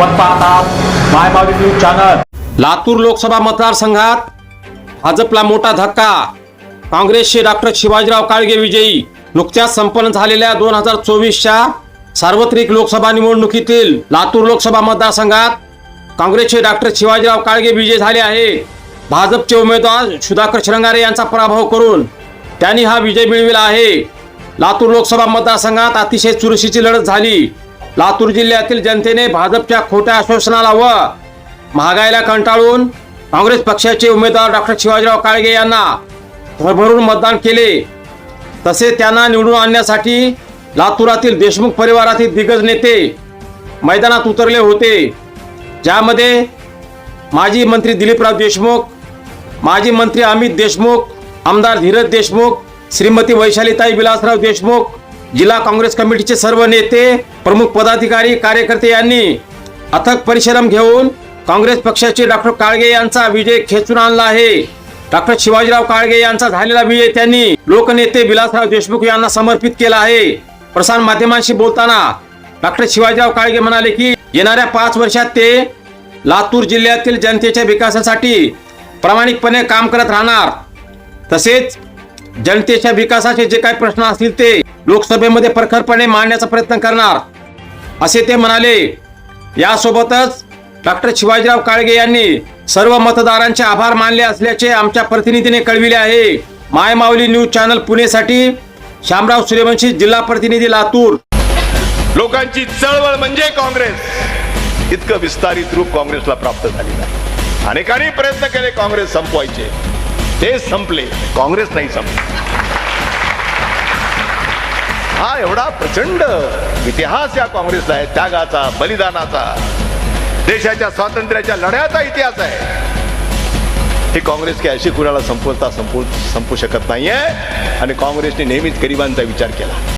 आपण पाहतात my news channel Latur Lok Sabha मतदारसंघात भाजपला मोठा धक्का. काँग्रेसचे डॉक्टर शिवाजीराव काळगे विजयी. नुकत्याच संपन्न झालेल्या दोन हजार चोवीसच्या सार्वत्रिक लोकसभा निवडणुकीतील लातूर लोकसभा मतदारसंघात काँग्रेसचे डॉक्टर शिवाजीराव काळगे विजय झाले आहे. भाजपचे उमेदवार सुधाकर श्रंगारे यांचा पराभव करून त्यांनी हा विजय मिळविला आहे. लातूर लोकसभा मतदारसंघात अतिशय चुरशीची लढत झाली. लातूर जिल्ह्यातील जनतेने भाजपच्या खोट्या आश्वासनाला व महागाईला कंटाळून काँग्रेस पक्षाचे उमेदवार डॉक्टर शिवाजीराव काळगे यांना भरभरून मतदान केले. तसे त्यांना निवडून आणण्यासाठी लातूरातील देशमुख परिवारातील दिग्गज नेते मैदानात उतरले होते. ज्यामध्ये माजी मंत्री दिलीपराव देशमुख माजी मंत्री अमित देशमुख आमदार धीरज देशमुख श्रीमती वैशालीताई विलासराव देशमुख जिल्हा काँग्रेस कमिटीचे सर्व नेते प्रमुख पदाधिकारी कार्यकर्ते यांनी अथक परिश्रम घेऊन काँग्रेस पक्षाचे डॉक्टर काळगे यांचा विजय खेचून आणला आहे. डॉक्टर शिवाजीराव काळगे यांचा झालेला विजय त्यांनी लोकनेते विलासराव देशमुख यांना समर्पित केला आहे. प्रसार माध्यमांशी बोलताना डॉक्टर शिवाजीराव काळगे म्हणाले की येणाऱ्या पाच वर्षात ते लातूर जिल्ह्यातील जनतेच्या विकासासाठी प्रामाणिकपणे काम करत राहणार. तसेच जनतेच्या विकासाचे जे काही प्रश्न असतील ते लोकसभेमध्ये प्रखरपणे मांडण्याचा प्रयत्न करणार. असे ते म्हणाले. यासोबतच डॉक्टर शिवाजीराव काळगे यांनी सर्व मतदारांचे आभार मानले असल्याचे आमच्या प्रतिनिधीने कळविले आहे. मायमावली न्यूज चॅनल पुणेसाठी श्यामराव सूर्यवंशी जिल्हा प्रतिनिधी लातूर. लोकांची चळवळ म्हणजे काँग्रेस. इतकं विस्तारित रूप काँग्रेसला प्राप्त झालेलं आहे. अनेकांनी प्रयत्न केले काँग्रेस संपवायचे. ते संपले. काँग्रेस नाही संपले. हा एवढा प्रचंड इतिहास या काँग्रेसला आहे त्यागाचा बलिदानाचा. देशाच्या स्वातंत्र्याच्या लढ्याचा इतिहास आहे. ही काँग्रेस काही अशी कुणाला संपवता संपू संपू शकत नाहीये. आणि काँग्रेसने नेहमीच गरिबांचा विचार केला.